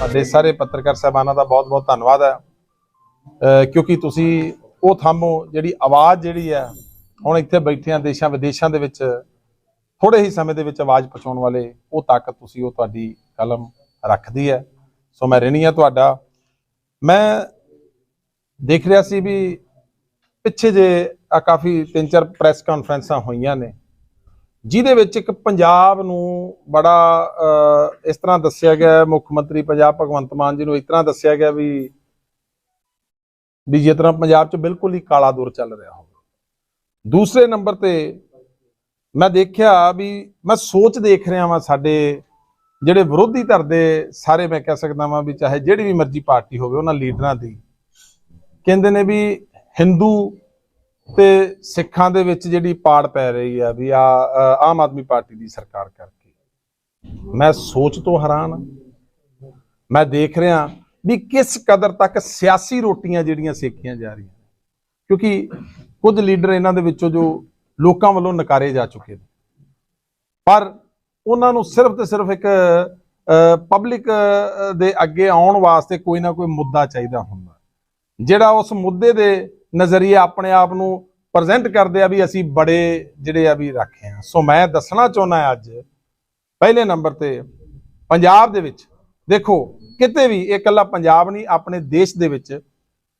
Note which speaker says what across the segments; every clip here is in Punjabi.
Speaker 1: ਸਾਡੇ ਸਾਰੇ ਪੱਤਰਕਾਰ ਸਹਿਬਾਨਾਂ ਦਾ ਬਹੁਤ-ਬਹੁਤ ਧੰਨਵਾਦ ਹੈ। ਕਿਉਂਕਿ ਤੁਸੀਂ ਉਹ ਥੰਮੋ ਜਿਹੜੀ ਆਵਾਜ਼ ਜਿਹੜੀ ਹੈ, ਹੁਣ ਇੱਥੇ ਬੈਠਿਆਂ ਦੇਸ਼ਾਂ ਵਿਦੇਸ਼ਾਂ ਦੇ ਵਿੱਚ ਥੋੜੇ ਹੀ ਸਮੇਂ ਦੇ ਵਿੱਚ ਆਵਾਜ਼ ਪਹੁੰਚਾਉਣ ਵਾਲੇ, ਉਹ ਤਾਕਤ ਤੁਸੀਂ, ਉਹ ਤੁਹਾਡੀ ਕਲਮ ਰੱਖਦੀ ਹੈ। ਸੋ ਮੈਂ ਰਹਿਣੀ ਆ ਤੁਹਾਡਾ। ਮੈਂ ਦੇਖ ਰਿਹਾ ਸੀ ਵੀ ਪਿੱਛੇ ਜੇ ਆ ਕਾਫੀ ਤਿੰਨ ਚਾਰ ਪ੍ਰੈਸ ਕਾਨਫਰੰਸਾਂ ਹੋਈਆਂ ਨੇ ਜਿਹਦੇ ਵਿੱਚ ਇੱਕ ਪੰਜਾਬ ਨੂੰ ਬੜਾ ਅਹ, ਇਸ ਤਰ੍ਹਾਂ ਦੱਸਿਆ ਗਿਆ ਮੁੱਖ ਮੰਤਰੀ ਪੰਜਾਬ ਭਗਵੰਤ ਮਾਨ ਜੀ ਨੂੰ ਇਸ ਤਰ੍ਹਾਂ ਦੱਸਿਆ ਗਿਆ ਵੀ ਵੀ ਜਿਸ ਤਰ੍ਹਾਂ ਪੰਜਾਬ 'ਚ ਬਿਲਕੁਲ ਹੀ ਕਾਲਾ ਦੌਰ ਚੱਲ ਰਿਹਾ ਹੋਵੇ। ਦੂਸਰੇ ਨੰਬਰ ਤੇ ਮੈਂ ਦੇਖਿਆ ਵੀ ਮੈਂ ਸੋਚ ਦੇਖ ਰਿਹਾ ਵਾਂ ਸਾਡੇ ਜਿਹੜੇ ਵਿਰੋਧੀ ਧਿਰ ਦੇ ਸਾਰੇ ਮੈਂ ਕਹਿ ਸਕਦਾ ਵਾਂ ਵੀ ਚਾਹੇ ਜਿਹੜੀ ਵੀ ਮਰਜ਼ੀ ਪਾਰਟੀ ਹੋਵੇ ਉਹਨਾਂ ਲੀਡਰਾਂ ਦੀ। ਕਹਿੰਦੇ ਨੇ ਵੀ ਹਿੰਦੂ ਤੇ ਸਿੱਖਾਂ ਦੇ ਵਿੱਚ ਜਿਹੜੀ ਪਾੜ ਪੈ ਰਹੀ ਆ ਵੀ ਆ ਆਮ ਆਦਮੀ ਪਾਰਟੀ ਦੀ ਸਰਕਾਰ ਕਰਕੇ। ਮੈਂ ਸੋਚ ਤੋਂ ਹੈਰਾਨ ਹਾਂ। ਮੈਂ ਦੇਖ ਰਿਹਾ ਵੀ ਕਿਸ ਕਦਰ ਤੱਕ ਸਿਆਸੀ ਰੋਟੀਆਂ ਜਿਹੜੀਆਂ ਸੇਕੀਆਂ ਜਾ ਰਹੀਆਂ ਕਿਉਂਕਿ ਕੁਝ ਲੀਡਰ ਇਹਨਾਂ ਦੇ ਵਿੱਚੋਂ ਜੋ ਲੋਕਾਂ ਵੱਲੋਂ ਨਕਾਰੇ ਜਾ ਚੁੱਕੇ ਨੇ। ਪਰ ਉਹਨਾਂ ਨੂੰ ਸਿਰਫ ਤੇ ਸਿਰਫ ਇੱਕ ਪਬਲਿਕ ਦੇ ਅੱਗੇ ਆਉਣ ਵਾਸਤੇ ਕੋਈ ਨਾ ਕੋਈ ਮੁੱਦਾ ਚਾਹੀਦਾ ਹੁੰਦਾ। ਜਿਹੜਾ ਉਸ ਮੁੱਦੇ ਦੇ ਨਜ਼ਰੀਏ ਆਪਣੇ ਆਪ ਨੂੰ ਪ੍ਰੈਜ਼ੈਂਟ ਕਰਦੇ ਆ ਵੀ ਅਸੀਂ ਬੜੇ ਜਿਹੜੇ ਆ ਵੀ ਰੱਖੇ ਆ। ਸੋ ਮੈਂ ਦੱਸਣਾ ਚਾਹੁੰਦਾ ਅੱਜ, ਪਹਿਲੇ ਨੰਬਰ ਤੇ ਪੰਜਾਬ ਦੇ ਵਿੱਚ, ਦੇਖੋ, ਕਿਤੇ ਵੀ ਇਹ ਇਕੱਲਾ ਪੰਜਾਬ ਨਹੀਂ, ਆਪਣੇ ਦੇਸ਼ ਦੇ ਵਿੱਚ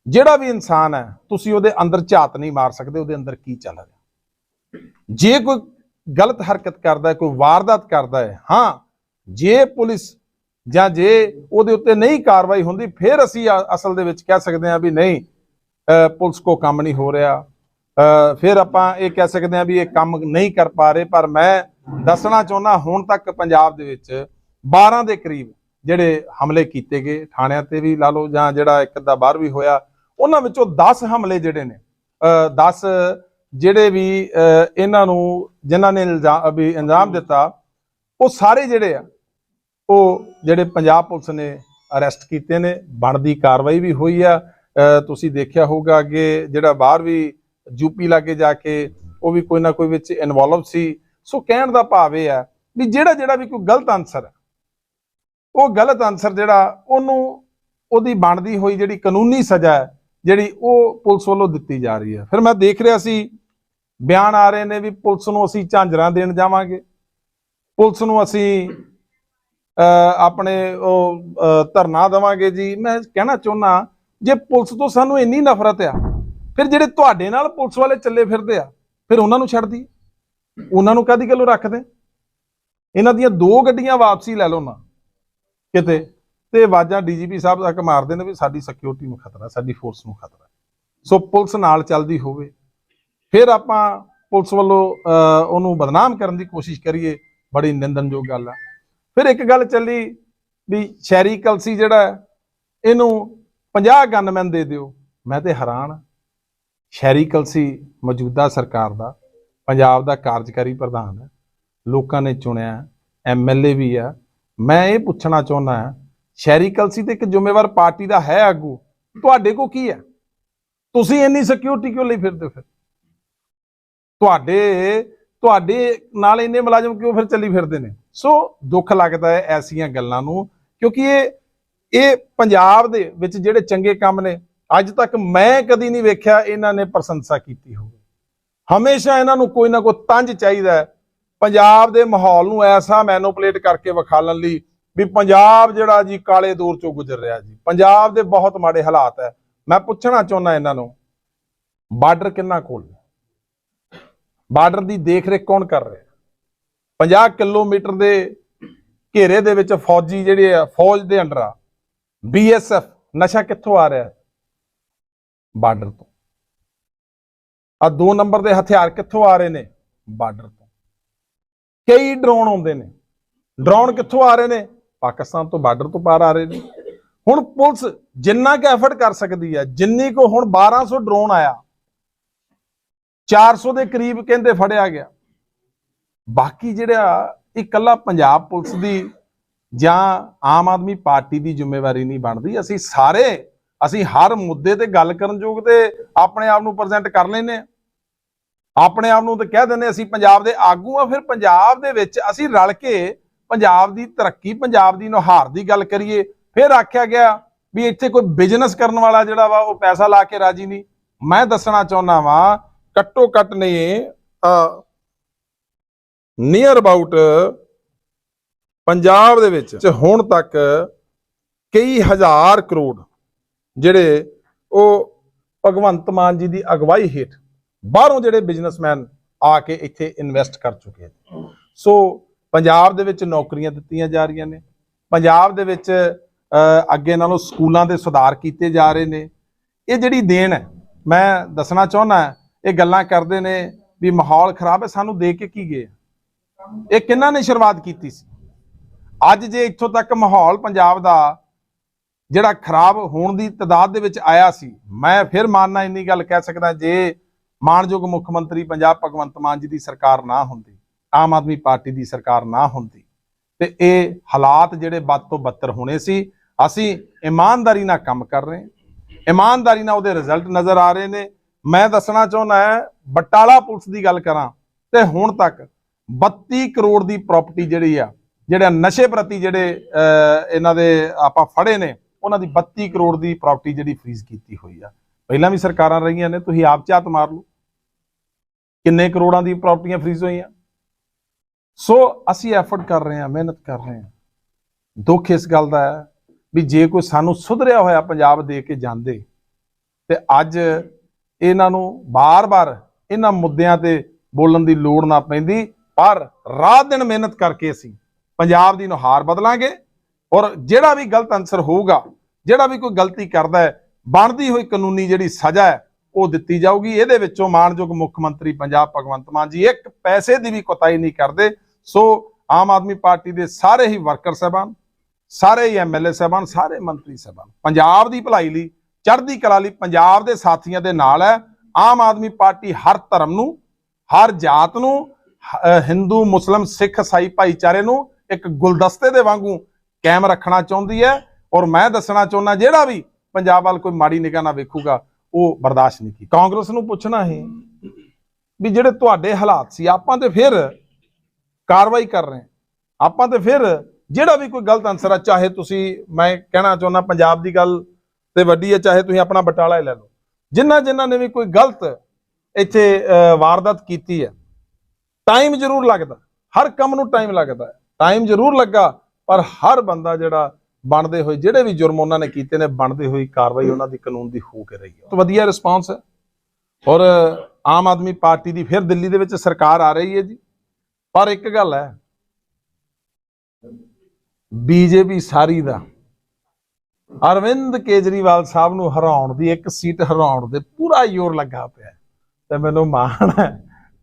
Speaker 1: ਜਿਹੜਾ ਵੀ ਇਨਸਾਨ ਹੈ, ਤੁਸੀਂ ਉਹਦੇ ਅੰਦਰ ਝਾਤ ਨਹੀਂ ਮਾਰ ਸਕਦੇ, ਉਹਦੇ ਅੰਦਰ ਕੀ ਚੱਲ ਰਿਹਾ। ਜੇ ਕੋਈ ਗਲਤ ਹਰਕਤ ਕਰਦਾ ਹੈ, ਕੋਈ ਵਾਰਦਾਤ ਕਰਦਾ ਹੈ, ਹਾਂ, ਜੇ ਪੁਲਿਸ ਜਾਂ ਜੇ ਉਹਦੇ ਉੱਤੇ ਨਹੀਂ ਕਾਰਵਾਈ ਹੁੰਦੀ, ਫਿਰ ਅਸੀਂ ਅਸਲ ਦੇ ਵਿੱਚ ਕਹਿ ਸਕਦੇ ਹਾਂ ਵੀ ਨਹੀਂ ਪੁਲਿਸ ਕੋ ਕੰਮ ਨਹੀਂ ਹੋ ਰਿਹਾ। ਅ, ਫਿਰ ਆਪਾਂ ਇਹ ਕਹਿ ਸਕਦੇ ਹਾਂ ਵੀ ਇਹ ਕੰਮ ਨਹੀਂ ਕਰ ਪਾ ਰਹੇ ਪਰ ਮੈਂ ਦੱਸਣਾ ਚਾਹੁੰਦਾ ਹੁਣ ਤੱਕ ਪੰਜਾਬ ਦੇ ਵਿੱਚ 12 ਦੇ ਕਰੀਬ ਜਿਹੜੇ ਹਮਲੇ ਕੀਤੇ ਗਏ ਥਾਣਿਆਂ ਤੇ ਵੀ ਲਾ ਲਓ ਜਾਂ ਜਿਹੜਾ ਇੱਕ ਦਾ ਬਾਹਰ ਵੀ ਹੋਇਆ ਉਹਨਾਂ ਵਿੱਚੋਂ 10 ਹਮਲੇ ਜਿਹੜੇ ਨੇ 10 ਜਿਹੜੇ ਵੀ ਇਹਨਾਂ ਨੂੰ ਜਿਨ੍ਹਾਂ ਨੇ ਇਲਜ਼ਾਮ ਵੀ ਇੰਜਾਮ ਦਿੱਤਾ ਉਹ ਸਾਰੇ ਜਿਹੜੇ ਆ ਉਹ ਜਿਹੜੇ ਪੰਜਾਬ ਪੁਲਿਸ ਨੇ ਅਰੈਸਟ ਕੀਤੇ ਨੇ ਬਣਦੀ ਕਾਰਵਾਈ ਵੀ ਹੋਈ ਆ ਤੁਸੀਂ ਦੇਖਿਆ ਹੋਊਗਾ ਅੱਗੇ ਜਿਹੜਾ ਬਾਹਰ ਵੀ ਯੂਪੀ ਲਾਗੇ ਜਾ ਕੇ ਉਹ ਵੀ ਕੋਈ ਨਾ ਕੋਈ ਵਿੱਚ ਇਨਵੋਲਵ ਸੀ। ਸੋ ਕਹਿਣ ਦਾ ਭਾਵ ਇਹ ਹੈ ਵੀ ਜਿਹੜਾ ਜਿਹੜਾ ਵੀ ਕੋਈ ਗਲਤ ਆਨਸਰ ਹੈ, ਉਹ ਗਲਤ ਆਨਸਰ ਜਿਹੜਾ, ਉਹਨੂੰ ਉਹਦੀ ਬਣਦੀ ਹੋਈ ਜਿਹੜੀ ਕਾਨੂੰਨੀ ਸਜ਼ਾ ਹੈ, ਜਿਹੜੀ ਉਹ ਪੁਲਿਸ ਵੱਲੋਂ ਦਿੱਤੀ ਜਾ ਰਹੀ ਹੈ। ਫਿਰ ਮੈਂ ਦੇਖ ਰਿਹਾ ਸੀ, ਬਿਆਨ ਆ ਰਹੇ ਨੇ ਵੀ ਪੁਲਿਸ ਨੂੰ ਅਸੀਂ ਝਾਂਜਰਾਂ ਦੇਣ ਜਾਵਾਂਗੇ। ਪੁਲਿਸ ਨੂੰ ਅਸੀਂ ਅਹ ਆਪਣੇ ਉਹ ਧਰਨਾ ਦੇਵਾਂਗੇ ਜੀ। ਮੈਂ ਕਹਿਣਾ ਚਾਹੁੰਦਾ ਜੇ ਪੁਲਿਸ ਤੋਂ ਸਾਨੂੰ ਇੰਨੀ ਨਫ਼ਰਤ ਆ, ਫਿਰ ਜਿਹੜੇ ਤੁਹਾਡੇ ਨਾਲ ਪੁਲਿਸ ਵਾਲੇ ਚੱਲੇ ਫਿਰਦੇ ਆ, ਫਿਰ ਉਹਨਾਂ ਨੂੰ ਛੱਡ ਦੀ ਉਹਨਾਂ ਨੂੰ ਕਾਦੀ ਗੱਲੋਂ ਰੱਖਦੇ? ਇਹਨਾਂ ਦੀਆਂ ਦੋ ਗੱਡੀਆਂ ਵਾਪਸੀ ਲੈ ਲਓ ਨਾ, ਕਿਤੇ। ਤੇ ਆਵਾਜ਼ਾਂ ਡੀਜੀਪੀ ਸਾਹਿਬ ਤੱਕ ਮਾਰਦੇ ਨੇ ਵੀ ਸਾਡੀ ਸਿਕਿਉਰਿਟੀ ਨੂੰ ਖਤਰਾ, ਸਾਡੀ ਫੋਰਸ ਨੂੰ ਖਤਰਾ। ਸੋ ਪੁਲਿਸ ਨਾਲ ਚੱਲਦੀ ਹੋਵੇ। ਫਿਰ ਆਪਾਂ ਪੁਲਿਸ ਵੱਲੋਂ ਉਹਨੂੰ ਬਦਨਾਮ ਕਰਨ ਦੀ ਕੋਸ਼ਿਸ਼ ਕਰੀਏ। ਬੜੀ ਨਿੰਦਨਯੋਗ ਗੱਲ ਆ। ਫਿਰ ਇੱਕ ਗੱਲ ਚੱਲੀ ਵੀ ਸ਼ਹਿਰੀ ਕਲਸੀ ਜਿਹੜਾ ਇਹਨੂੰ 50 ਗਨਮੈਨ ਦੇ ਦਿਓ। ਮੈਂ ਤੇ ਹੈਰਾਨ ਹਾਂ। ਸ਼ਹਿਰੀ ਕਲਸੀ ਮੌਜੂਦਾ ਸਰਕਾਰ ਦਾ, ਪੰਜਾਬ ਦਾ ਕਾਰਜਕਾਰੀ ਪ੍ਰਧਾਨ ਹੈ। ਲੋਕਾਂ ਨੇ ਚੁਣਿਆ ਐਮਐਲਏ ਵੀ ਆ ਮੈਂ ਇਹ ਪੁੱਛਣਾ ਚਾਹੁੰਦਾ ਹਾਂ, ਸ਼ਹਿਰੀ ਕਲਸੀ ਤੇ ਇੱਕ ਜ਼ਿੰਮੇਵਾਰ ਪਾਰਟੀ ਦਾ ਹੈ ਆਗੂ, ਤੁਹਾਡੇ ਕੋ ਕੀ ਹੈ? ਤੁਸੀਂ ਇੰਨੀ ਸਿਕਿਉਰਿਟੀ ਕਿਉਂ ਲਈ ਫਿਰਦੇ ਹੋ ਫਿਰ? ਤੁਹਾਡੇ ਤੁਹਾਡੇ ਨਾਲ ਇੰਨੇ ਮੁਲਾਜ਼ਮ ਕਿਉਂ ਫਿਰ ਚੱਲੀ ਫਿਰਦੇ ਨੇ? ਸੋ ਦੁੱਖ ਲੱਗਦਾ ਹੈ ਐਸੀਆਂ ਗੱਲਾਂ ਨੂੰ, ਕਿਉਂਕਿ ਇਹ ਇਹ ਪੰਜਾਬ ਦੇ ਵਿੱਚ ਜਿਹੜੇ ਚੰਗੇ ਕੰਮ ਨੇ, ਅੱਜ ਤੱਕ ਮੈਂ ਕਦੀ ਨਹੀਂ ਵੇਖਿਆ ਇਹਨਾਂ ਨੇ ਪ੍ਰਸ਼ੰਸਾ ਕੀਤੀ ਹੋਵੇ। ਹਮੇਸ਼ਾ ਇਹਨਾਂ ਨੂੰ ਕੋਈ ਨਾ ਕੋਈ ਤੰਜ ਚਾਹੀਦਾ ਹੈ। ਪੰਜਾਬ ਦੇ ਮਾਹੌਲ ਨੂੰ ਐਸਾ ਮੈਨੂਪਲੇਟ ਕਰਕੇ ਵਿਖਾਲਣ ਲਈ ਵੀ ਪੰਜਾਬ ਜਿਹੜਾ ਜੀ ਕਾਲੇ ਦੌਰ ਚੋਂ ਗੁਜ਼ਰ ਰਿਹਾ ਜੀ, ਪੰਜਾਬ ਦੇ ਬਹੁਤ ਮਾੜੇ ਹਾਲਾਤ ਹੈ। ਮੈਂ ਪੁੱਛਣਾ ਚਾਹੁੰਦਾ ਇਹਨਾਂ ਨੂੰ, ਬਾਰਡਰ ਕਿੰਨਾ ਕੋਲ ਹੈ? ਬਾਰਡਰ ਦੀ ਦੇਖ-ਰੇਖ ਕੌਣ ਕਰ ਰਿਹਾ 50 ਕਿਲੋਮੀਟਰ ਦੇ ਘੇਰੇ ਦੇ ਵਿੱਚ ਫੌਜੀ ਜਿਹੜੇ ਆ, ਫੌਜ ਦੇ ਅੰਡਰ ਆ ਬੀਐਸਐਫ ਨਸ਼ਾ ਕਿੱਥੋਂ ਆ ਰਿਹਾ? ਹੈ ਬਾਰਡਰ ਤੋਂ। ਆ ਦੋ ਨੰਬਰ ਦੇ ਹਥਿਆਰ ਕਿੱਥੋਂ ਆ ਰਹੇ ਨੇ? ਬਾਰਡਰ ਤੋਂ। ਕਈ ਡਰੋਨ ਆਉਂਦੇ ਨੇ। ਡਰੋਨ ਕਿੱਥੋਂ ਆ ਰਹੇ ਨੇ? ਪਾਕਿਸਤਾਨ ਤੋਂ ਬਾਰਡਰ ਤੋਂ ਪਾਰ ਆ ਰਹੇ ਨੇ। ਹੁਣ ਪੁਲਿਸ ਜਿੰਨਾ ਕਿ ਐਫਰਟ ਕਰ ਸਕਦੀ ਹੈ ਜਿੰਨੀ ਕੋ ਹੁਣ 1200 ਡਰੋਨ ਆਇਆ 400 ਦੇ ਕਰੀਬ ਕਹਿੰਦੇ ਫੜਿਆ ਗਿਆ। ਬਾਕੀ ਜਿਹੜਾ ਇਹ ਇਕੱਲਾ ਪੰਜਾਬ ਪੁਲਿਸ ਦੀ ਜਾਂ ਆਮ ਆਦਮੀ ਪਾਰਟੀ ਦੀ ਜ਼ਿੰਮੇਵਾਰੀ ਨਹੀਂ ਬਣਦੀ, ਅਸੀਂ ਸਾਰੇ, ਅਸੀਂ ਹਰ ਮੁੱਦੇ ਤੇ ਗੱਲ ਕਰਨ ਯੋਗ ਤੇ ਆਪਣੇ ਆਪ ਨੂੰ ਪ੍ਰੈਜ਼ੈਂਟ ਕਰ ਲੈਨੇ ਆ ਆਪਣੇ ਆਪ ਨੂੰ ਤਾਂ ਕਹਿ ਦਿੰਦੇ ਅਸੀਂ ਪੰਜਾਬ ਦੇ ਆਗੂ ਆ ਫਿਰ ਪੰਜਾਬ ਦੇ ਵਿੱਚ ਅਸੀਂ ਰਲ ਕੇ ਪੰਜਾਬ ਦੀ ਤਰੱਕੀ, ਪੰਜਾਬ ਦੀ ਨੁਹਾਰ ਦੀ ਗੱਲ ਕਰੀਏ। ਫਿਰ ਆਖਿਆ ਗਿਆ ਵੀ ਇੱਥੇ ਕੋਈ ਬਿਜ਼ਨਸ ਕਰਨ ਵਾਲਾ ਜਿਹੜਾ ਵਾ, ਉਹ ਪੈਸਾ ਲਾ ਕੇ ਰਾਜੀ ਨਹੀਂ। ਮੈਂ ਦੱਸਣਾ ਚਾਹੁੰਦਾ ਵਾਂ, ਘੱਟੋ ਘੱਟ ਨੇ ਨੀਅਰ ਅਬਾਊਟ ਪੰਜਾਬ ਦੇ ਵਿੱਚ ਹੁਣ ਤੱਕ ਕਈ ਹਜ਼ਾਰ ਕਰੋੜ ਜਿਹੜੇ ਉਹ ਭਗਵੰਤ ਮਾਨ ਜੀ ਦੀ ਅਗਵਾਈ ਹੇਠ ਬਾਹਰੋਂ ਜਿਹੜੇ ਬਿਜ਼ਨਸਮੈਨ ਆ ਕੇ ਇੱਥੇ ਇਨਵੈਸਟ ਕਰ ਚੁੱਕੇ ਨੇ। ਸੋ ਪੰਜਾਬ ਦੇ ਵਿੱਚ ਨੌਕਰੀਆਂ ਦਿੱਤੀਆਂ ਜਾ ਰਹੀਆਂ ਨੇ। ਪੰਜਾਬ ਦੇ ਵਿੱਚ ਅੱਗੇ ਨਾਲੋਂ ਸਕੂਲਾਂ ਦੇ ਸੁਧਾਰ ਕੀਤੇ ਜਾ ਰਹੇ ਨੇ। ਇਹ ਜਿਹੜੀ ਦੇਣ ਹੈ, ਮੈਂ ਦੱਸਣਾ ਚਾਹੁੰਦਾ ਇਹ ਗੱਲਾਂ ਕਰਦੇ ਨੇ ਵੀ ਮਾਹੌਲ ਖਰਾਬ ਹੈ, ਸਾਨੂੰ ਦੇ ਕੇ ਕੀ ਗਏ ਇਹ ਕਿੰਨਾਂ ਨੇ ਸ਼ੁਰੂਆਤ ਕੀਤੀ ਸੀ? ਅੱਜ ਜੇ ਇੱਥੋਂ ਤੱਕ ਮਾਹੌਲ ਪੰਜਾਬ ਦਾ ਜਿਹੜਾ ਖਰਾਬ ਹੋਣ ਦੀ ਤਦਾਦ ਦੇ ਵਿੱਚ ਆਇਆ ਸੀ, ਮੈਂ ਫਿਰ ਮਾਨਣਾ ਇੰਨੀ ਗੱਲ ਕਹਿ ਸਕਦਾ ਜੇ ਮਾਨਯੋਗ ਮੁੱਖ ਮੰਤਰੀ ਪੰਜਾਬ ਭਗਵੰਤ ਮਾਨ ਜੀ ਦੀ ਸਰਕਾਰ ਨਾ ਹੁੰਦੀ, ਆਮ ਆਦਮੀ ਪਾਰਟੀ ਦੀ ਸਰਕਾਰ ਨਾ ਹੁੰਦੀ, ਤੇ ਇਹ ਹਾਲਾਤ ਜਿਹੜੇ ਵੱਧ ਤੋਂ ਬੱਤਰ ਹੋਣੇ ਸੀ, ਅਸੀਂ ਇਮਾਨਦਾਰੀ ਨਾਲ ਕੰਮ ਕਰ ਰਹੇ ਹਾਂ, ਇਮਾਨਦਾਰੀ ਨਾਲ ਉਹਦੇ ਰਿਜ਼ਲਟ ਨਜ਼ਰ ਆ ਰਹੇ ਨੇ। ਮੈਂ ਦੱਸਣਾ ਚਾਹੁੰਦਾ ਹੈ, ਬਟਾਲਾ ਪੁਲਿਸ ਦੀ ਗੱਲ ਕਰਾਂ, ਤੇ ਹੁਣ ਤੱਕ 32 ਕਰੋੜ ਦੀ ਪ੍ਰਾਪਰਟੀ ਜਿਹੜੀ ਆ ਜਿਹੜਾ ਨਸ਼ੇ ਪ੍ਰਤੀ ਜਿਹੜੇ ਅਹ, ਇਹਨਾਂ ਦੇ ਆਪਾਂ ਫੜੇ ਨੇ ਉਹਨਾਂ ਦੀ 32 ਕਰੋੜ ਦੀ ਪ੍ਰਾਪਰਟੀ ਜਿਹੜੀ ਫ੍ਰੀਜ਼ ਕੀਤੀ ਹੋਈ ਆ। ਪਹਿਲਾਂ ਵੀ ਸਰਕਾਰਾਂ ਰਹੀਆਂ ਨੇ ਤੁਸੀਂ ਆਪ ਝਾਤ ਮਾਰ ਲਓ। ਕਿੰਨੇ ਕਰੋੜਾਂ ਦੀ ਪ੍ਰਾਪਰਟੀਆਂ ਫ੍ਰੀਜ਼ ਹੋਈਆਂ। ਸੋ ਅਸੀਂ ਐਫਰਟ ਕਰ ਰਹੇ ਹਾਂ ਮਿਹਨਤ ਕਰ ਰਹੇ ਹਾਂ। ਦੁੱਖ ਇਸ ਗੱਲ ਦਾ ਹੈ ਵੀ ਜੇ ਕੋਈ ਸਾਨੂੰ ਸੁਧਰਿਆ ਹੋਇਆ ਪੰਜਾਬ ਦੇ ਕੇ ਜਾਂਦੇ ਤੇ ਅੱਜ ਇਹਨਾਂ ਨੂੰ ਬਾਰ-ਬਾਰ ਇਹਨਾਂ ਮੁੱਦਿਆਂ ਤੇ ਬੋਲਣ ਦੀ ਲੋੜ ਨਾ ਪੈਂਦੀ ਪਰ ਰਾਤ ਦਿਨ ਮਿਹਨਤ ਕਰਕੇ ਅਸੀਂ ਪੰਜਾਬ ਦੀ ਨੁਹਾਰ ਬਦਲਾਂਗੇ ਔਰ ਜਿਹੜਾ ਵੀ ਗਲਤ ਅਨਸਰ ਹੋਊਗਾ, ਜਿਹੜਾ ਵੀ ਕੋਈ ਗਲਤੀ ਕਰਦਾ ਹੈ, ਬਣਦੀ ਹੋਈ ਕਾਨੂੰਨੀ ਜਿਹੜੀ ਸਜ਼ਾ ਹੈ, ਉਹ ਦਿੱਤੀ ਜਾਊਗੀ। ਇਹਦੇ ਵਿੱਚੋਂ ਮਾਨਯੋਗ ਮੁੱਖ ਮੰਤਰੀ ਪੰਜਾਬ ਭਗਵੰਤ ਮਾਨ ਜੀ ਇੱਕ ਪੈਸੇ ਦੀ ਵੀ ਕੋਤਾਈ ਨਹੀਂ ਕਰਦੇ। ਸੋ ਆਮ ਆਦਮੀ ਪਾਰਟੀ ਦੇ ਸਾਰੇ ਹੀ ਵਰਕਰ ਸਾਹਿਬਾਨ, ਸਾਰੇ ਹੀ ਐਮਐਲਏ ਸਾਹਿਬਾਨ, ਸਾਰੇ ਮੰਤਰੀ ਸਾਹਿਬਾਨ, ਪੰਜਾਬ ਦੀ ਭਲਾਈ ਲਈ, ਚੜ੍ਹਦੀ ਕਲਾ ਲਈ ਪੰਜਾਬ ਦੇ ਸਾਥੀਆਂ ਦੇ ਨਾਲ ਹੈ। ਆਮ ਆਦਮੀ ਪਾਰਟੀ ਹਰ ਧਰਮ ਨੂੰ, ਹਰ ਜਾਤ ਨੂੰ ਹਿੰਦੂ, ਮੁਸਲਮ, ਸਿੱਖ ਈਸਾਈ ਭਾਈਚਾਰੇ ਨੂੰ ਇੱਕ ਗੁਲਦਸਤੇ ਦੇ ਵਾਂਗੂ ਕਾਇਮ ਰੱਖਣਾ ਚਾਹੁੰਦੀ ਹੈ ਔਰ ਮੈਂ ਦੱਸਣਾ ਚਾਹੁੰਦਾ ਜਿਹੜਾ ਵੀ ਪੰਜਾਬ ਵੱਲ ਕੋਈ ਮਾੜੀ ਨਿਗਾਹ ਨਾਲ ਵੇਖੂਗਾ, ਉਹ ਬਰਦਾਸ਼ਤ ਨਹੀਂ ਕੀ ਕਾਂਗਰਸ ਨੂੰ ਪੁੱਛਣਾ ਹੈ ਵੀ ਜਿਹੜੇ ਤੁਹਾਡੇ ਹਾਲਾਤ ਸੀ, ਆਪਾਂ ਤੇ ਫਿਰ ਕਾਰਵਾਈ ਕਰ ਰਹੇ ਆਪਾਂ ਤੇ ਫਿਰ ਜਿਹੜਾ ਵੀ ਕੋਈ ਗਲਤ ਅਨਸਰ ਆ, ਚਾਹੇ ਤੁਸੀਂ, ਮੈਂ ਕਹਿਣਾ ਚਾਹੁੰਦਾ ਪੰਜਾਬ ਦੀ ਗੱਲ ਤੇ ਵੱਡੀ ਹੈ, ਚਾਹੇ ਤੁਸੀਂ ਆਪਣਾ ਬਟਾਲਾ ਹੀ ਲੈ ਲਓ। ਜਿਨ੍ਹਾਂ ਜਿਨ੍ਹਾਂ ਨੇ ਵੀ ਕੋਈ ਗਲਤ ਇੱਥੇ ਵਾਰਦਾਤ ਕੀਤੀ ਹੈ ਟਾਈਮ ਜ਼ਰੂਰ ਲੱਗਦਾ। ਹਰ ਕੰਮ ਨੂੰ ਟਾਈਮ ਲੱਗਦਾ ਟਾਈਮ ਜ਼ਰੂਰ ਲੱਗਾ, ਪਰ ਹਰ ਬੰਦਾ ਜਿਹੜਾ ਬਣਦੇ ਹੋਏ, ਜਿਹੜੇ ਵੀ ਜੁਰਮ ਉਹਨਾਂ ਨੇ ਕੀਤੇ ਨੇ, ਬਣਦੇ ਹੋਈ ਕਾਰਵਾਈ ਉਹਨਾਂ ਦੀ ਕਾਨੂੰਨ ਦੀ ਹੋ ਕੇ ਰਹੀ ਹੈ। ਤਾਂ ਵਧੀਆ ਰਿਸਪਾਂਸ ਹੈ। ਔਰ ਆਮ ਆਦਮੀ ਪਾਰਟੀ ਦੀ ਫਿਰ ਦਿੱਲੀ ਦੇ ਵਿੱਚ ਸਰਕਾਰ ਆ ਰਹੀ ਹੈ ਜੀ। ਪਰ ਇੱਕ ਗੱਲ ਹੈ, ਬੀਜੇਪੀ ਸਾਰੀ ਦਾ ਅਰਵਿੰਦ ਕੇਜਰੀਵਾਲ ਸਾਹਿਬ ਨੂੰ ਹਰਾਉਣ ਦੀ ਇੱਕ ਸੀਟ ਹਰਾਉਣ ਦੇ ਪੂਰਾ ਜ਼ੋਰ ਲੱਗਾ ਪਿਆ ਤੇ ਮੈਨੂੰ ਮਾਣ ਹੈ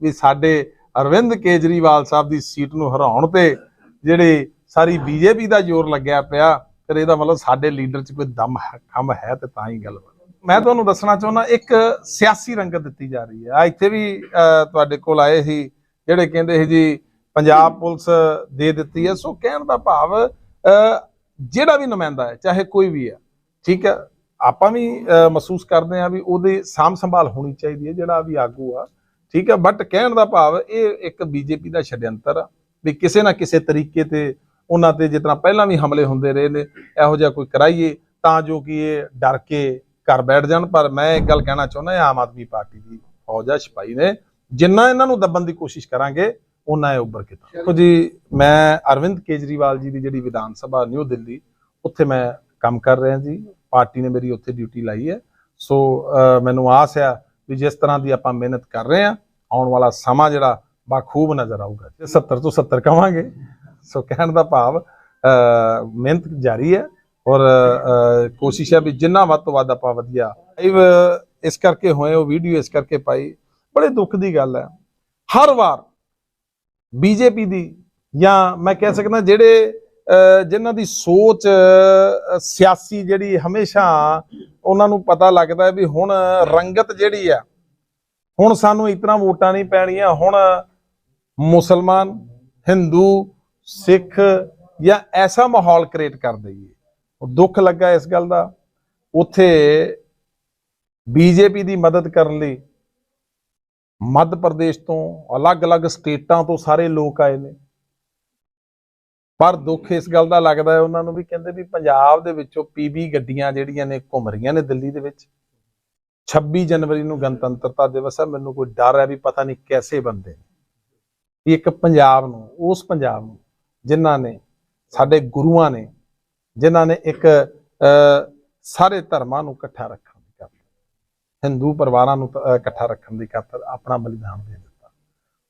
Speaker 1: ਵੀ ਸਾਡੇ ਅਰਵਿੰਦ ਕੇਜਰੀਵਾਲ ਸਾਹਿਬ ਦੀ ਸੀਟ ਨੂੰ ਹਰਾਉਣ ਤੇ ਜਿਹੜੇ ਸਾਰੀ ਬੀਜੇਪੀ ਦਾ ਜ਼ੋਰ ਲੱਗਿਆ ਪਿਆ ਫਿਰ ਇਹਦਾ ਮਤਲਬ ਸਾਡੇ ਲੀਡਰ 'ਚ ਕੋਈ ਦਮ ਹੈ ਖਮ ਹੈ ਤੇ ਤਾਂ ਹੀ ਗੱਲ ਮੈਂ ਤੁਹਾਨੂੰ ਦੱਸਣਾ ਚਾਹੁੰਦਾ ਇੱਕ ਸਿਆਸੀ ਰੰਗਤ ਦਿੱਤੀ ਜਾ ਰਹੀ ਹੈ। ਆ ਇੱਥੇ ਵੀ ਅਹ, ਤੁਹਾਡੇ ਕੋਲ ਆਏ ਸੀ ਜਿਹੜੇ ਕਹਿੰਦੇ ਸੀ ਜੀ ਪੰਜਾਬ ਪੁਲਿਸ ਦੇ ਦਿੱਤੀ ਹੈ। ਸੋ ਕਹਿਣ ਦਾ ਭਾਵ ਅਹ, ਜਿਹੜਾ ਵੀ ਨੁਮਾਇੰਦਾ ਹੈ ਚਾਹੇ ਕੋਈ ਵੀ ਹੈ ਠੀਕ ਹੈ ਆਪਾਂ ਵੀ ਅਹ, ਮਹਿਸੂਸ ਕਰਦੇ ਹਾਂ ਵੀ ਉਹਦੀ ਸਾਂਭ ਸੰਭਾਲ ਹੋਣੀ ਚਾਹੀਦੀ ਹੈ ਜਿਹੜਾ ਵੀ ਆਗੂ ਆ ਠੀਕ ਹੈ। ਬਟ ਕਹਿਣ ਦਾ ਭਾਵ ਇਹ ਇੱਕ ਬੀਜੇਪੀ ਦਾ ਛਡਯੰਤਰ ਆ। ਵੀ ਕਿਸੇ ਨਾ ਕਿਸੇ ਤਰੀਕੇ ਤੇ ਉਹਨਾਂ ਤੇ ਜਿਤਨਾ ਪਹਿਲਾਂ ਵੀ ਹਮਲੇ ਹੁੰਦੇ ਰਹੇ ਨੇ ਇਹੋ ਜਿਹਾ ਕੋਈ ਕਰਾਈਏ ਤਾਂ ਜੋ ਕਿ ਇਹ ਡਰ ਕੇ ਘਰ ਬੈਠ ਜਾਣ। ਪਰ ਮੈਂ ਇੱਕ ਗੱਲ ਕਹਿਣਾ ਚਾਹੁੰਦਾ ਹਾਂ ਆਮ ਆਦਮੀ ਪਾਰਟੀ ਦੀ ਫੌਜ ਆ ਸਿਪਾਹੀ ਨੇ। ਜਿੰਨਾ ਇਹਨਾਂ ਨੂੰ ਦੱਬਣ ਦੀ ਕੋਸ਼ਿਸ਼ ਕਰਾਂਗੇ ਉਹਨਾਂ ਇਹ ਉੱਭਰ ਕੇ ਤਾਂ। ਦੇਖੋ ਜੀ ਮੈਂ ਅਰਵਿੰਦ ਕੇਜਰੀਵਾਲ ਜੀ ਦੀ ਜਿਹੜੀ ਵਿਧਾਨ ਸਭਾ ਨਿਊ ਦਿੱਲੀ ਉੱਥੇ ਮੈਂ ਕੰਮ ਕਰ ਰਿਹਾ ਜੀ। ਪਾਰਟੀ ਨੇ ਮੇਰੀ ਉੱਥੇ ਡਿਊਟੀ ਲਾਈ ਹੈ। ਸੋ ਮੈਨੂੰ ਆਸ ਆ ਵੀ ਜਿਸ ਤਰ੍ਹਾਂ ਦੀ ਆਪਾਂ ਮਿਹਨਤ ਕਰ ਰਹੇ ਹਾਂ ਆਉਣ ਵਾਲਾ ਸਮਾਂ ਜਿਹੜਾ ਬਾਖੂਬ ਨਜ਼ਰ ਆਊਗਾ। ਤੇ 70 ਤੋਂ 70 ਕਵਾਂਗੇ ਸੋ ਕਹਿਣ ਦਾ ਭਾਵ ਅਹ, ਮਿਹਨਤ ਜਾਰੀ ਹੈ ਔਰ ਕੋਸ਼ਿਸ਼ ਹੈ ਵੀ ਜਿੰਨਾ ਵੱਧ ਤੋਂ ਵੱਧ ਆਪਾਂ ਵਧੀਆ। ਲਾਈਵ ਇਸ ਕਰਕੇ ਹੋਏ ਉਹ ਵੀਡੀਓ ਇਸ ਕਰਕੇ ਪਾਈ ਬੜੇ ਦੁੱਖ ਦੀ ਗੱਲ ਹੈ। ਹਰ ਵਾਰ ਬੀਜੇਪੀ ਦੀ ਜਾਂ ਮੈਂ ਕਹਿ ਸਕਦਾ ਜਿਹੜੇ ਅਹ, ਜਿਨ੍ਹਾਂ ਦੀ ਸੋਚ ਸਿਆਸੀ ਜਿਹੜੀ ਹਮੇਸ਼ਾ ਉਹਨਾਂ ਨੂੰ ਪਤਾ ਲੱਗਦਾ ਵੀ ਹੁਣ ਰੰਗਤ ਜਿਹੜੀ ਆ ਹੁਣ ਸਾਨੂੰ ਇਤਨਾ ਵੋਟਾਂ ਨਹੀਂ ਪੈਣੀਆਂ ਹੁਣ ਮੁਸਲਮਾਨ, ਹਿੰਦੂ, ਸਿੱਖ ਜਾਂ ਐਸਾ ਮਾਹੌਲ ਕ੍ਰੀਏਟ ਕਰ ਦਈਏ। ਦੁੱਖ ਲੱਗਾ ਇਸ ਗੱਲ ਦਾ। ਉੱਥੇ ਬੀਜੇਪੀ ਦੀ ਮਦਦ ਕਰਨ ਲਈ ਮੱਧ ਪ੍ਰਦੇਸ਼ ਤੋਂ ਅਲੱਗ-ਅਲੱਗ ਸਟੇਟਾਂ ਤੋਂ ਸਾਰੇ ਲੋਕ ਆਏ ਨੇ। ਪਰ ਦੁੱਖ ਇਸ ਗੱਲ ਦਾ ਲੱਗਦਾ ਹੈ ਉਹਨਾਂ ਨੂੰ ਵੀ ਕਹਿੰਦੇ ਵੀ ਪੰਜਾਬ ਦੇ ਵਿੱਚੋਂ ਪੀਬੀ ਗੱਡੀਆਂ ਜਿਹੜੀਆਂ ਨੇ ਘੁੰਮ ਰਹੀਆਂ ਨੇ ਦਿੱਲੀ ਦੇ ਵਿੱਚ। 26 ਜਨਵਰੀ ਨੂੰ ਗਣਤੰਤਰਤਾ ਦਿਵਸ ਹੈ। ਮੈਨੂੰ ਕੋਈ ਡਰ ਹੈ ਵੀ ਪਤਾ ਨਹੀਂ ਕੈਸੇ ਬੰਦੇ ਨੇ। ਵੀ ਇੱਕ ਪੰਜਾਬ ਨੂੰ, ਉਸ ਪੰਜਾਬ ਨੂੰ, ਜਿਨ੍ਹਾਂ ਨੇ ਸਾਡੇ ਗੁਰੂਆਂ ਨੇ, ਜਿਨ੍ਹਾਂ ਨੇ ਇੱਕ ਸਾਰੇ ਧਰਮਾਂ ਨੂੰ ਇਕੱਠਾ ਰੱਖਣ ਦੀ ਖਾਤਰ, ਹਿੰਦੂ ਪਰਿਵਾਰਾਂ ਨੂੰ ਇਕੱਠਾ ਰੱਖਣ ਦੀ ਖਾਤਰ ਆਪਣਾ ਬਲੀਦਾਨ ਦੇ ਦਿੱਤਾ।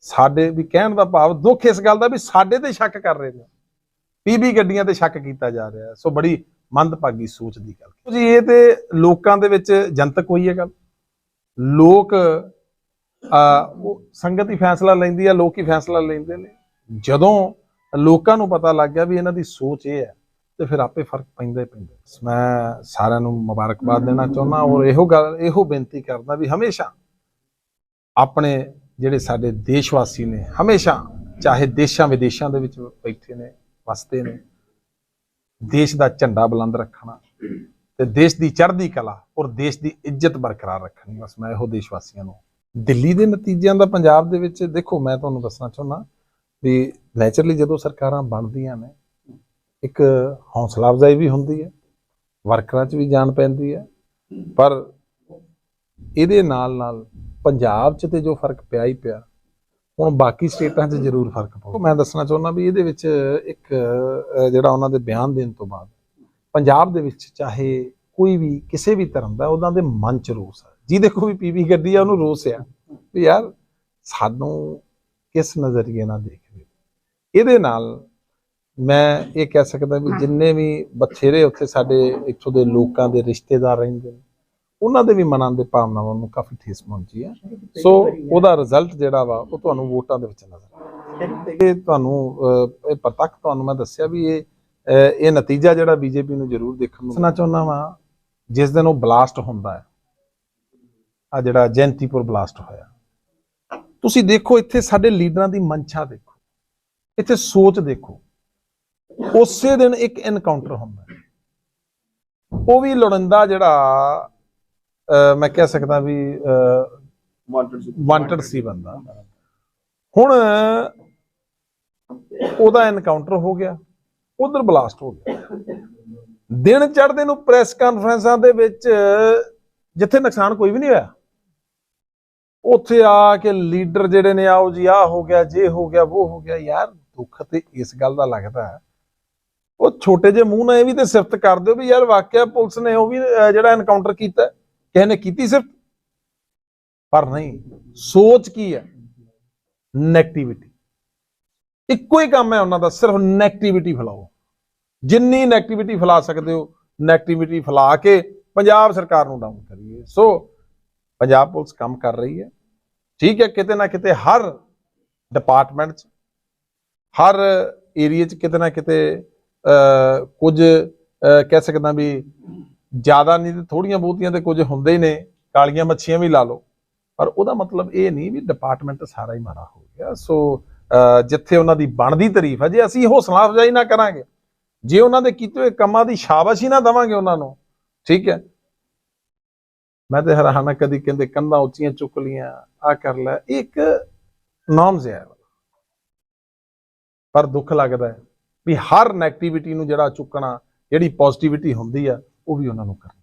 Speaker 1: ਸਾਡੇ ਵੀ ਕਹਿਣ ਦਾ ਭਾਵ, ਦੁੱਖ ਇਸ ਗੱਲ ਦਾ ਵੀ ਸਾਡੇ ਤੇ ਸ਼ੱਕ ਕਰ ਰਹੇ ਨੇ। ਪੀਬੀ ਗੱਡੀਆਂ ਤੇ ਸ਼ੱਕ ਕੀਤਾ ਜਾ ਰਿਹਾ, ਸੋ ਬੜੀ ਮੰਦਭਾਗੀ ਸੋਚ ਦੀ ਗੱਲ। ਜੀ, ਇਹ ਤੇ ਲੋਕਾਂ ਦੇ ਵਿੱਚ ਜਨਤਕ ਹੋਈ ਹੈ ਗੱਲ। ਲੋਕ ਆ, ਉਹ ਸੰਗਤ ਹੀ ਫੈਸਲਾ ਲੈਂਦੀ ਆ, ਲੋਕ ਹੀ ਫੈਸਲਾ ਲੈਂਦੇ ਨੇ। ਜਦੋਂ ਲੋਕਾਂ ਨੂੰ ਪਤਾ ਲੱਗ ਗਿਆ ਵੀ ਇਹਨਾਂ ਦੀ ਸੋਚ ਇਹ ਹੈ, ਤੇ ਫਿਰ ਆਪੇ ਫ਼ਰਕ ਪੈਂਦਾ ਹੀ ਪੈਂਦਾ। ਮੈਂ ਸਾਰਿਆਂ ਨੂੰ ਮੁਬਾਰਕਬਾਦ ਦੇਣਾ ਚਾਹੁੰਦਾ ਔਰ ਇਹੋ ਗੱਲ, ਇਹੋ ਬੇਨਤੀ ਕਰਦਾ ਵੀ ਹਮੇਸ਼ਾ ਆਪਣੇ ਜਿਹੜੇ ਸਾਡੇ ਦੇਸ਼ ਵਾਸੀ ਨੇ, ਹਮੇਸ਼ਾ ਚਾਹੇ ਦੇਸ਼ਾਂ ਵਿਦੇਸ਼ਾਂ ਦੇ ਵਿੱਚ ਬੈਠੇ ਨੇ, ਵਸਦੇ ਨੇ, ਦੇਸ਼ ਦਾ ਝੰਡਾ ਬੁਲੰਦ ਰੱਖਣਾ ਤੇ ਦੇਸ਼ ਦੀ ਚੜ੍ਹਦੀ ਕਲਾ ਔਰ ਦੇਸ਼ ਦੀ ਇੱਜ਼ਤ ਬਰਕਰਾਰ ਰੱਖਣੀ। ਬਸ ਮੈਂ ਇਹੋ ਦੇਸ਼ ਵਾਸੀਆਂ ਨੂੰ ਦਿੱਲੀ ਦੇ ਨਤੀਜਿਆਂ ਦਾ ਪੰਜਾਬ ਦੇ ਵਿੱਚ ਦੇਖੋ, ਮੈਂ ਤੁਹਾਨੂੰ ਦੱਸਣਾ ਚਾਹੁੰਦਾ ਵੀ ਨੇਚਰਲੀ ਜਦੋਂ ਸਰਕਾਰਾਂ ਬਣਦੀਆਂ ਨੇ, ਇੱਕ ਹੌਸਲਾ ਅਫਜ਼ਾਈ ਵੀ ਹੁੰਦੀ ਹੈ, ਵਰਕਰਾਂ 'ਚ ਵੀ ਜਾਣ ਪੈਂਦੀ ਹੈ, ਪਰ ਇਹਦੇ ਨਾਲ ਨਾਲ ਪੰਜਾਬ 'ਚ ਤੇ ਜੋ ਫ਼ਰਕ ਪਿਆ ਹੀ ਪਿਆ, ਹੁਣ ਬਾਕੀ ਸਟੇਟਾਂ 'ਚ ਜ਼ਰੂਰ ਫ਼ਰਕ ਪਊ। ਮੈਂ ਦੱਸਣਾ ਚਾਹੁੰਦਾ ਵੀ ਇਹਦੇ ਵਿੱਚ ਇੱਕ ਜਿਹੜਾ ਉਹਨਾਂ ਦੇ ਬਿਆਨ ਦੇਣ ਤੋਂ ਬਾਅਦ, ਪੰਜਾਬ ਦੇ ਵਿੱਚ ਚਾਹੇ ਕੋਈ ਵੀ ਕਿਸੇ ਵੀ ਧਰਮ ਦਾ ਉਹਨਾਂ ਦੇ ਮਨ 'ਚ ਰੋਸ ਹੈ। ਜੀ ਦੇਖੋ ਵੀ ਪੀਵੀ ਗੱਡੀ ਆ ਉਹਨੂੰ ਰੋਸ ਆ ਵੀ ਯਾਰ ਸਾਨੂੰ ਕਿਸ ਨਜ਼ਰੀਏ ਨਾਲ ਦੇਖ ਰਹੇ ਹੋ? ਇਹਦੇ ਨਾਲ ਮੈਂ ਇਹ ਕਹਿ ਸਕਦਾ ਵੀ ਜਿੰਨੇ ਵੀ ਬਥੇਰੇ ਉੱਥੇ ਸਾਡੇ ਇੱਥੋਂ ਦੇ ਲੋਕਾਂ ਦੇ ਰਿਸ਼ਤੇਦਾਰ ਰਹਿੰਦੇ ਨੇ ਉਹਨਾਂ ਦੇ ਵੀ ਮਨਾਂ ਦੇ ਭਾਵਨਾਵਾਂ ਨੂੰ ਕਾਫੀ ਠੇਸ ਪਹੁੰਚੀ ਹੈ ਸੋ ਉਹਦਾ ਰਿਜ਼ਲਟ ਜਿਹੜਾ ਵਾ ਉਹ ਤੁਹਾਨੂੰ ਵੋਟਾਂ ਦੇ ਵਿੱਚ ਨਜ਼ਰ ਆਉਂਦਾ ਇਹ ਤੁਹਾਨੂੰ ਇਹ ਪ੍ਰਤੱਖ ਤੁਹਾਨੂੰ ਮੈਂ ਦੱਸਿਆ ਵੀ ਇਹ ਇਹ ਨਤੀਜਾ ਜਿਹੜਾ ਬੀਜੇਪੀ ਨੂੰ ਜ਼ਰੂਰ ਦੇਖਣ ਨੂੰ ਦੱਸਣਾ ਚਾਹੁੰਦਾ ਵਾਂ। ਜਿਸ ਦਿਨ ਉਹ ਬਲਾਸਟ ਹੁੰਦਾ ਹੈ। ਆ ਜਿਹੜਾ ਜੈਂਤੀਪੁਰ ਬਲਾਸਟ ਹੋਇਆ। ਤੁਸੀਂ ਦੇਖੋ ਇੱਥੇ ਸਾਡੇ ਲੀਡਰਾਂ ਦੀ ਮਨਸ਼ਾ ਦੇਖੋ। ਇੱਥੇ ਸੋਚ ਦੇਖੋ। ਉਸੇ ਦਿਨ ਇੱਕ ਐਨਕਾਊਂਟਰ ਹੁੰਦਾ। ਉਹ ਵੀ ਲੋੜੰਦਾ ਜਿਹੜਾ ਮੈਂ ਕਹਿ ਸਕਦਾ ਵੀ
Speaker 2: ਵਾਂਟਡ ਸੀ।
Speaker 1: ਵਾਂਟਡ ਸੀ ਬੰਦਾ। ਹੁਣ ਉਹਦਾ ਐਨਕਾਊਂਟਰ ਹੋ ਗਿਆ। ਉਧਰ ਬਲਾਸਟ ਹੋ ਗਿਆ। ਦਿਨ ਚੜ੍ਹਦੇ ਨੂੰ ਪ੍ਰੈਸ ਕਾਨਫਰੰਸਾਂ ਦੇ ਵਿੱਚ ਜਿੱਥੇ ਨੁਕਸਾਨ ਕੋਈ ਵੀ ਨਹੀਂ ਹੋਇਆ। ਉੱਥੇ ਆ ਕੇ ਲੀਡਰ ਜਿਹੜੇ ਨੇ, ਆਓ ਜੀ ਆ ਹੋ ਗਿਆ, ਜੇ ਹੋ ਗਿਆ ਉਹ ਹੋ ਗਿਆ, ਯਾਰ ਦੁੱਖ ਤੇ ਇਸ ਗੱਲ ਦਾ ਲੱਗਦਾ ਉਹ ਛੋਟੇ ਜਿਹੇ ਮੂੰਹ ਨਾਲ ਇਹ ਵੀ ਤੇ ਸਿਫਤ ਕਰ ਦਿਓ ਵੀ ਯਾਰ ਵਾਕਿਆ ਪੁਲਿਸ ਨੇ ਉਹ ਵੀ ਜਿਹੜਾ ਐਨਕਾਊਂਟਰ ਕੀਤਾ, ਕਿਸੇ ਨੇ ਕੀਤੀ ਸਿਫਤ? ਪਰ ਨਹੀਂ, ਸੋਚ ਕੀ ਹੈ? ਨੈਗੇਟਿਵਿਟੀ ਇੱਕੋ ਹੀ ਕੰਮ ਹੈ ਉਹਨਾਂ ਦਾ, ਸਿਰਫ ਨੈਗੇਟਿਵਿਟੀ ਫੈਲਾਓ। ਜਿੰਨੀ ਨੈਗੇਟਿਵਿਟੀ ਫੈਲਾ ਸਕਦੇ ਹੋ ਨੈਗੇਟਿਵਿਟੀ ਫੈਲਾ ਕੇ ਪੰਜਾਬ ਸਰਕਾਰ ਨੂੰ ਡਾਊਨ ਕਰੀਏ। ਸੋ ਪੰਜਾਬ ਪੁਲਿਸ ਕੰਮ ਕਰ ਰਹੀ ਹੈ। ਠੀਕ ਹੈ ਕਿਤੇ ਨਾ ਕਿਤੇ ਹਰ ਡਿਪਾਰਟਮੈਂਟ 'ਚ ਹਰ ਏਰੀਆ 'ਚ ਕਿਤੇ ਨਾ ਕਿਤੇ ਕੁਝ ਅਹ, ਕਹਿ ਸਕਦਾ ਵੀ ਜ਼ਿਆਦਾ ਨਹੀਂ ਤੇ ਥੋੜੀਆਂ ਬਹੁਤੀਆਂ ਤੇ ਕੁਝ ਹੁੰਦੇ ਹੀ ਨੇ ਕਾਲੀਆਂ ਮੱਛੀਆਂ ਵੀ ਲਾ ਲਓ। ਪਰ ਉਹਦਾ ਮਤਲਬ ਇਹ ਨਹੀਂ ਵੀ ਡਿਪਾਰਟਮੈਂਟ ਸਾਰਾ ਹੀ ਮਾਰਾ ਹੋ ਗਿਆ। ਸੋ ਜਿੱਥੇ ਉਹਨਾਂ ਦੀ ਬਣਦੀ ਤਾਰੀਫ ਹੈ ਜੇ ਅਸੀਂ ਹੌਸਲਾ ਅਫਜ਼ਾਈ ਨਾ ਕਰਾਂਗੇ ਜੇ ਉਹਨਾਂ ਦੇ ਕੀਤੇ ਹੋਏ ਕੰਮਾਂ ਦੀ ਸ਼ਾਬਾਸ਼ੀ ਨਾ ਦਵਾਂਗੇ ਉਹਨਾਂ ਨੂੰ ਠੀਕ ਹੈ ਮੈਂ ਤੇ ਹੈਰਾਨ ਹਾਂ ਕਦੀ ਕਹਿੰਦੇ ਕੰਧਾਂ ਉੱਚੀਆਂ ਚੁੱਕ ਲੀਆਂ ਆ ਕਰ ਲੈ। ਇਹ ਇੱਕ ਨੋਰਮਸ ਹੈ। ਪਰ ਦੁੱਖ ਲੱਗਦਾ ਹੈ ਵੀ ਹਰ ਨੈਗੇਟਿਵਿਟੀ ਨੂੰ ਜਿਹੜਾ ਚੁੱਕਣਾ, ਜਿਹੜੀ ਪੋਜ਼ਿਟਿਵਿਟੀ ਹੁੰਦੀ ਆ, ਉਹ ਵੀ ਉਹਨਾਂ ਨੂੰ ਕਰਨਾ